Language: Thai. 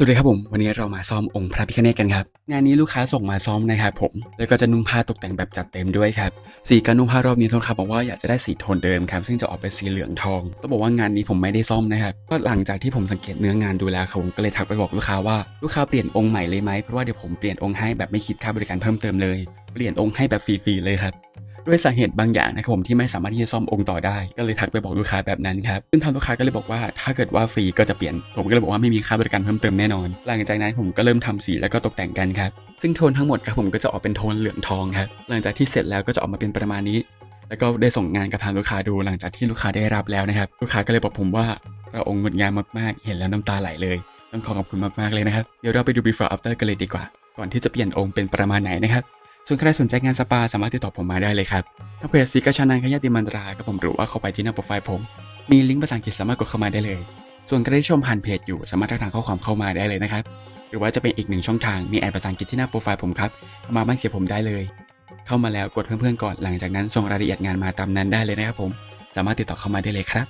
สวัสดีครับผม วันนี้เรามาซ่อมองค์พระพิฆเนศกันครับ งานนี้ลูกค้าส่งมาซ่อมนะครับผม แล้วก็จะนุ่งผ้าตกแต่งแบบจัดเต็มด้วยครับ สีการนุ่งผ้ารอบนี้ทนครับบอกว่าอยากจะได้สีโทนเดิมครับ ซึ่งจะออกเป็นสีเหลืองทองต้องบอกว่างานนี้ผมไม่ได้ซ่อมนะครับ ก็หลังจากที่ผมสังเกตเนื้องานดูแล้วครับผมก็เลยทักไปบอกลูกค้าว่าลูกค้าเปลี่ยนองค์ใหม่เลยไหมเพราะว่าเดี๋ยวผมเปลี่ยนองค์ให้แบบไม่คิดค่าบริการเพิ่มเติมเลย เปลี่ยนองค์ให้แบบฟรีๆเลยครับ ด้วยสาเหตุบางอย่างนะครับผมที่ไม่สามารถที่จะซ่อมองค์ต่อได้ ก็เลยทักไปบอกลูกค้าแบบนั้นครับซึ่งทางลูกค้าก็เลยบอกว่าถ้าเกิดว่าฟรีก็จะเปลี่ยน ผมก็เลยบอกว่าไม่มีค่าบริการเพิ่มเติมแน่นอน หลังจากนั้นผมก็เริ่มทำสีแล้วก็ตกแต่งกันครับซึ่งโทนทั้งหมดครับผมก็จะออกเป็นโทนเหลืองทองครับหลังจากที่เสร็จแล้วก็จะออกมาเป็นประมาณนี้ แล้วก็ได้ส่งงานกับทางลูกค้าดูหลังจากที่ลูกค้าได้รับแล้วนะครับลูกค้าก็เลยบอกผมว่าเราองค์งดงามมากๆ เห็นแล้วน้ำตาไหลเลยต้องขอขอบคุณมากๆเลยนะครับเดี๋ยวเราไปดู before after กันเลยดีกว่า ก่อนที่จะเปลี่ยนองค์เป็นประมาณไหนนะครับ ส่วนใครสนใจงานสปาสามารถติดต่อผมมาได้เลยครับทางเพจซิกาชานันขยาติมันตรากับผมหรือว่าเข้าไปที่หน้าโปรไฟล์ผม มีลิงก์ภาษาอังกฤษสามารถกดเข้ามาได้เลย ส่วนใครที่ชมผ่านเพจอยู่สามารถทักทางข้อความเข้ามาได้เลยนะครับ หรือว่าจะเป็นอีกหนึ่งช่องทางมีแอดภาษาอังกฤษที่หน้าโปรไฟล์ผมครับ มาบ้านเขียผมได้เลย เข้ามาแล้วกดเพื่อนๆก่อนหลังจากนั้นส่งรายละเอียดงานมาตามนั้นได้เลยนะครับผม สามารถติดต่อเข้ามาได้เลยครับ